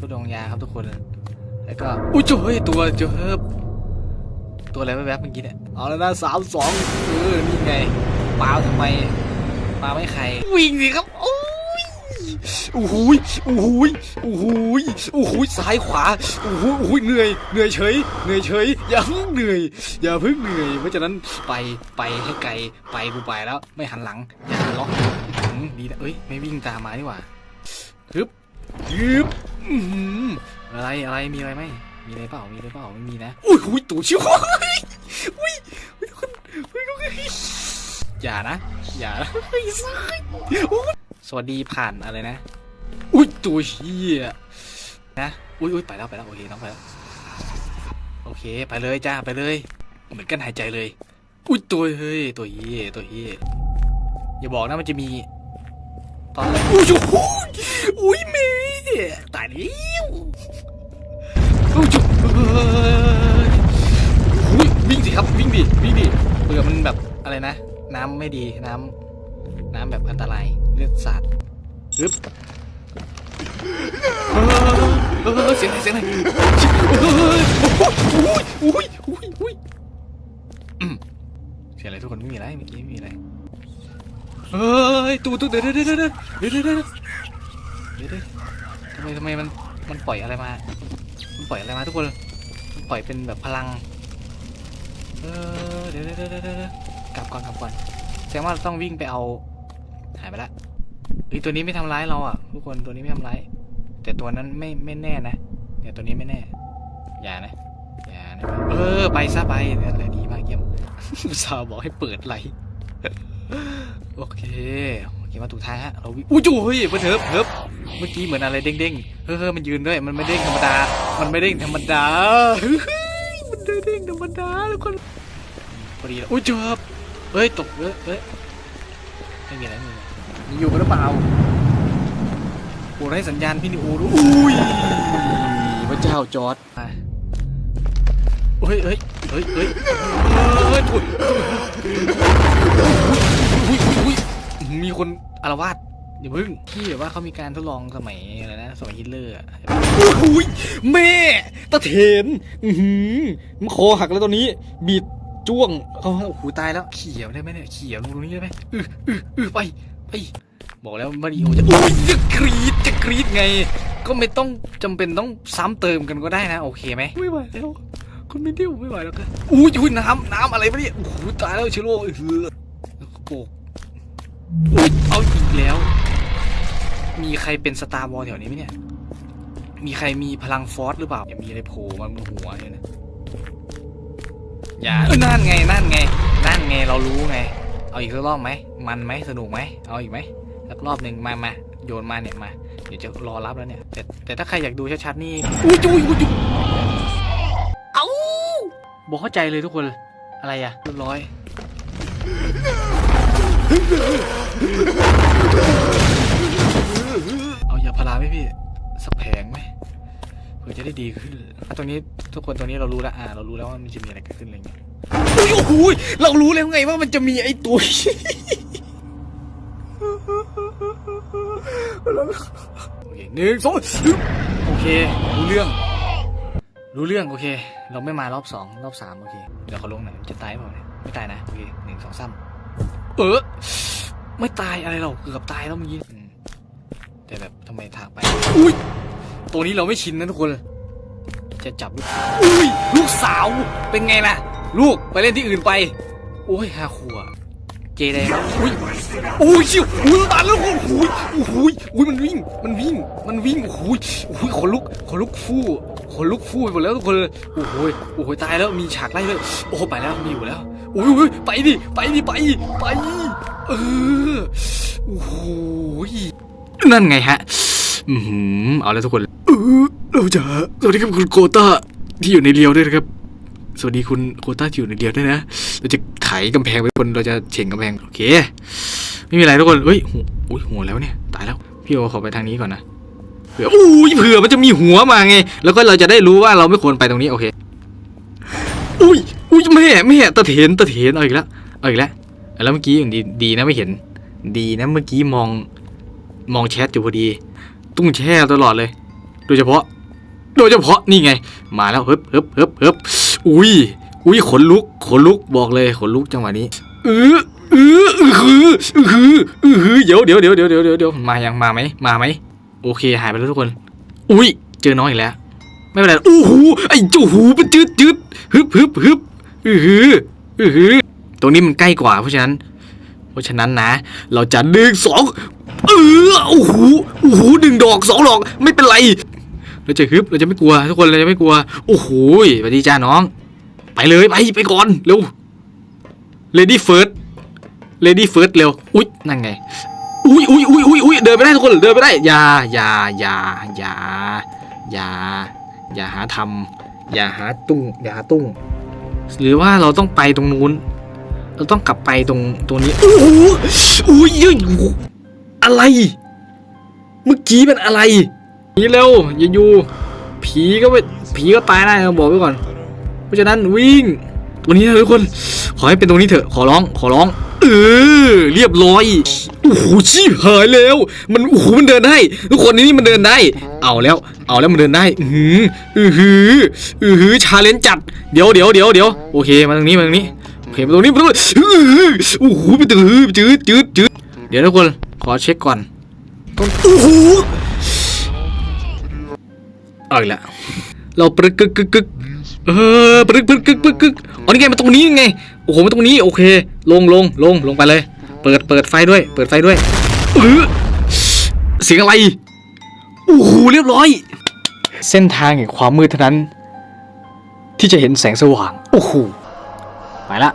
ทุดงยาครับทุกคน แล้วก็อุ้ยเจอเฮ้ยตัวเจอตัวอะไรแวบๆเมื่อกี้เนี่ยเอาแล้วนะสามสองเออนี่ไงปาทำไมปาไม่ใคร วิ่งสิครับโอ้ยโอ้โหยโอ้โหยโอ้โหยโอ้โหยซ้ายขวาโอ้โหโอ้โหเหนื่อยเหนื่อยเฉยเหนื่อยเฉยอย่าเพิ่งเหนื่อยอย่าเพิ่งเหนื่อยเพราะฉะนั้นไปไปให้ไกลไปกูไปแล้ว ไม่หันหลังอย่าล็อกอืมดีนะเอ้ยไม่วิ่งตามมาดีกว่าฮึบฮึบ อื้อหืออะไรอะไรมีอะไรไหมมีอะไรเปล่ามีอะไรเปล่าไม่มีนะอุ้ยอุ้ยตัวเชี่ยวอุ้ยอุ้ยอุ้ยคนอุ้ยอุ้ยอย่านะอย่านะเฮ้ยซ้ายโอ้ยสวัสดีผ่านอะไรนะ อุ้ยตัวเชี่ยนะอุ้ยอุ้ยไปแล้วไปแล้วโอเคน้องไปแล้วโอเคไปเลยจ้าไปเลย เหมือนกันหายใจเลย อุ้ยตัวเฮ้ยตัวเฮียตัวเฮียอย่าบอกนะมันจะมี ตอนแรกอุ้ยโอ้โหอุ้ยเมย์ ตายแล้วอุ้ยจุ๊บเฮ้ยอุ้ยวิ่งสิครับวิ่งดิวิ่งดิเผื่อมันแบบอะไรนะ น้ำไม่ดีน้ำน้ำแบบอันตรายเลือดสาดปึ๊บเออเออเสียงอะไรเสียงอะไรเฮ้ยโอ้ยโอ้ยโอ้ยโอ้ยเสียงอะไรทุกคนไม่มีอะไรเมื่อกี้ไม่มีอะไรเฮ้ยตูตูเดี๋ยวเดี๋ยวเดี๋ยวเดี๋ยวเดี๋ยวเดี๋ยว ไมทำไมมันมันปล่อยอะไรมา มันปล่อยอะไรมาทุกคนมันปล่อยเป็นแบบพลัง เออเดี๋ยวเดี๋ยวเดี๋ยวเดี๋ยวกลับก่อนกลับก่อนแสดงว่าเราต้องวิ่งไปเอาหายไปละเฮ้ยตัวนี้ไม่ทำร้ายเราอะทุกคนตัวนี้ไม่ทำร้ายแต่ตัวนั้นไม่ไม่แน่นะเนี่ยตัวนี้ไม่แน่อย่านะอย่านะเออไปซะไปนั่นแหละดีมากเยี่ยมสาห์บอกให้เปิดไหลโอเค โอเคมาถูกทางฮะเราวิ่งอุ้ยจูเฮ้ยเพิ่งเถิบเถิบเมื่อกี้เหมือนอะไรเด้งๆเฮ้ยเฮ้ยมันยืนด้วยมันไม่เด้งธรรมดา มันไม่เด้งธรรมดาเฮ้ยมันเด้งธรรมดาทุกคนพอดีแล้วอุ้ยจบเฮ้ยตกเอ้ยเอ้ยไม่มีอะไรไม่มีอะไรยังอยู่กันหรือเปล่าโปรดให้สัญญาณพี่นิโอรู้อุ้ยพระเจ้าจอร์ดมาเฮ้ยเฮ้ยเฮ้ยเฮ้ยเฮ้ยถุยอุ้ อารวาสอย่าเพิ่งที่แบบว่าเขามีการทดลองสมัยอะไรนะสมัยฮิตเลอร์อะอุ้ยแม่ตะเถนอือหือมันคอหักแล้วตอนนี้ บีดจ้วงเขาโอ้โหตายแล้วเขี่ยวได้ไหมเนี่ยเขี่ยวลงตรงนี้ได้ไหมอืออืออือไปไปบอกแล้วมาริโอจะโอ้ยจะกรีดจะกรีดไง ก็ไม่ต้องจำเป็นต้องซ้ำเติมกันก็ได้นะ โอเคไหมไม่ไหวแล้วคุณไม่ดิ้วไม่ไหวแล้วกันอุ้ยอุ้ยน้ำน้ำอะไรวะเนี่ยโอ้โหตายแล้วเชโร่เออโอ้อุ๊ย เอาอีกแล้ว มีใครเป็นสตาร์วอลแถวนี้ไหมเนี่ย มีใครมีพลังฟอสหรือเปล่า อย่ามีอะไรโผล่มาบนหัวเลยนะ อย่าเอ้ยนั่นไง นั่นไง นั่นไง เรารู้ไง เอาอีกสักรอบไหม มันไหมสนุกไหม เอาอีกไหมสักรอบหนึ่งมามาโยนมาเนี่ยมา เดี๋ยวจะรอรับแล้วเนี่ย แต่แต่ถ้าใครอยากดูชัดๆนี่อุ้ยจุยอุ้ยจุยเอ้าบอกเข้าใจเลยทุกคน อะไรอะเรียบร้อย เอายาพาราไหมพี่สักแผงไหมเพื่อจะได้ดีขึ้นอะตรงนี้ทุกคนตรงนี้เรารู้แล้วอ่า เรารู้แล้วว่ามันจะมีอะไรเกิดขึ้นอะไรเงี้ยโอ้โหเรารู้แล้วไงว่ามันจะมีไอ้ตัวโอเคหนึ่งสองโอเครู้เรื่อง รู้เรื่องโอเค เราไม่มารอบสองรอบสามโอเคเดี๋ยวเขาลงหน่อยจะตายเปล่าเนี่ยไม่ตายนะโอเคหนึ่งสองสาม เออไม่ตายอะไรเราเกือบตายแล้วเมื่อกี้อืมแต่แบบทำไมทางไป อุ้ยตัวนี้เราไม่ชินนะทุกคน จะจับลูกสาวอุ้ยลูกสาวเป็นไงล่ะ ลูกไปเล่นที่อื่นไป โอ้ยห้าขวบเจไดงอุ้ยอุ้ยชิวอุ้ยตายแล้วโอ้โหโอ้โหอุ้ยมันวิ่ง มันวิ่ง มันวิ่งโอ้โหโอ้โหขนลุกขนลุกฟู่ขนลุกฟู่ไปหมดแล้วทุกคนเลยโอ้โหโอ้โหตายแล้วมีฉากไล่เลยโอ้โหไปแล้วมีอยู่แล้วโอ้ยโอ้ยไปดิไปดิไปไปเออโอ้โหนั่นไงฮะอือหือเอาแล้วทุกคนเออเราจะสวัสดีครับคุณโกต้าที่อยู่ในเรียวด้วยนะครับ สวัสดีคุณโกต้าที่อยู่ในเรียวด้วยนะเราจะไขกำแพงไปคนเราจะเฉ่งกำแพงโอเค ไม่มีอะไรทุกคนเฮ้ยหัวอุ้ยหัวแล้วเนี่ยตายแล้วพี่โอขอไปทางนี้ก่อนนะเผื่ออุ้ยเผื่อมันจะมีหัวมาไง แล้วก็เราจะได้รู้ว่าเราไม่ควรไปตรงนี้โอเคอุ้ย อุ้ยแม่แม่ตะเถนตะเถนเอาอีกแล้วเอาอีกแล้วแล้วเมื่อกี้ย่างดีดีนะไม่เห็น ดีนะเมื่อกี้มองมองแชทอยู่พอดี ตุ้งแช่ตลอดเลย โดยเฉพาะ โดยเฉพาะนี่ไง มาแล้วเฮิบเฮิบเฮิบเฮิบอุ้ยอุ้ยขนลุกขนลุกบอกเลยขนลุกจังหวะนี้เออเออเออคือเออคือเออคือเดี๋ยวเดี๋ยวเดี๋ยวเดี๋ยวเดี๋ยวเดี๋ยวเดี๋ยวมายังมาไหมมาไหมโอเคหายไปแล้วทุกคน อุ้ยเจอน้องอีกแล้ว ไม่เป็นไรโอ้โหไอ้จูหูมันจืดจืดฮึบฮึบฮึบ อือหืออือหือตรงนี้มันใกล้กว่า เพราะฉะนั้น เพราะฉะนั้นนะ เราจะหนึ่งสองเออโอ้โหโอ้โหหนึ่งดอกสองดอกไม่เป็นไรเราจะฮึบเราจะไม่กลัว ทุกคนเราจะไม่กลัว โอ้โหสวัสดีจ้าน้อง ไปเลยไปไปก่อนเร็ว lady first lady first เร็วอุ๊ยนั่นไงอุ๊ยอุ๊ยอุ๊ยอุ๊ยอุ๊ยเดินไม่ได้ทุกคนเดินไม่ได้อย่าอย่าอย่าอย่าอย่าอย่าหาทำอย่าหาตุ้งอย่าหาตุ้ง หรือว่าเราต้องไปตรงนู้น เราต้องกลับไปตรงตรงนี้โอ้โหอ้ยยอะอะไร เมื่อกี้เป็นอะไรนี่เร็วอย่าอยู่ผีก็ไปผีก็ตายได้บอกไว้ก่อน เพราะฉะนั้นวิ่ง ตัวนี้นะทุกคน ขอให้เป็นตรงนี้เถอะ ขอร้อง ขอร้อง ออเรียบร้อยโอ้โหชีพหายแล้ว มันโอ้โหมันเดินได้ ทุกคนนนี่มันเดินได้ เอาแล้ว เอาแล้วมันเดินได้ อือหืออือหืออือหือชาเลนจ์จัด เดี๋ยวเดี๋ยวเดี๋ยวเดี๋ยวโอเคมาตรงนี้มาตรงนี้โอเคมาตรงนี้มาตรงนี้อือหือโอ้โหไปตื้อจืดจืดจืดเดี๋ยวทุกคนขอเช็คก่อนโอ้โหเอาอีกแล้วเราปรึกกึกกึกกึกเออปรึกปรึกกึกกึกกึกอ๋อนี่ไงมาตรงนี้ไง โอ้โหมาตรงนี้โอเค ลงลงลงลงไปเลย เปิดเปิดไฟด้วย เปิดไฟด้วยเออเสียงอะไรโอ้โหเรียบร้อย เส้นทางแห่งความมืดเท่านั้น ที่จะเห็นแสงสว่าง โอ้โหไปละ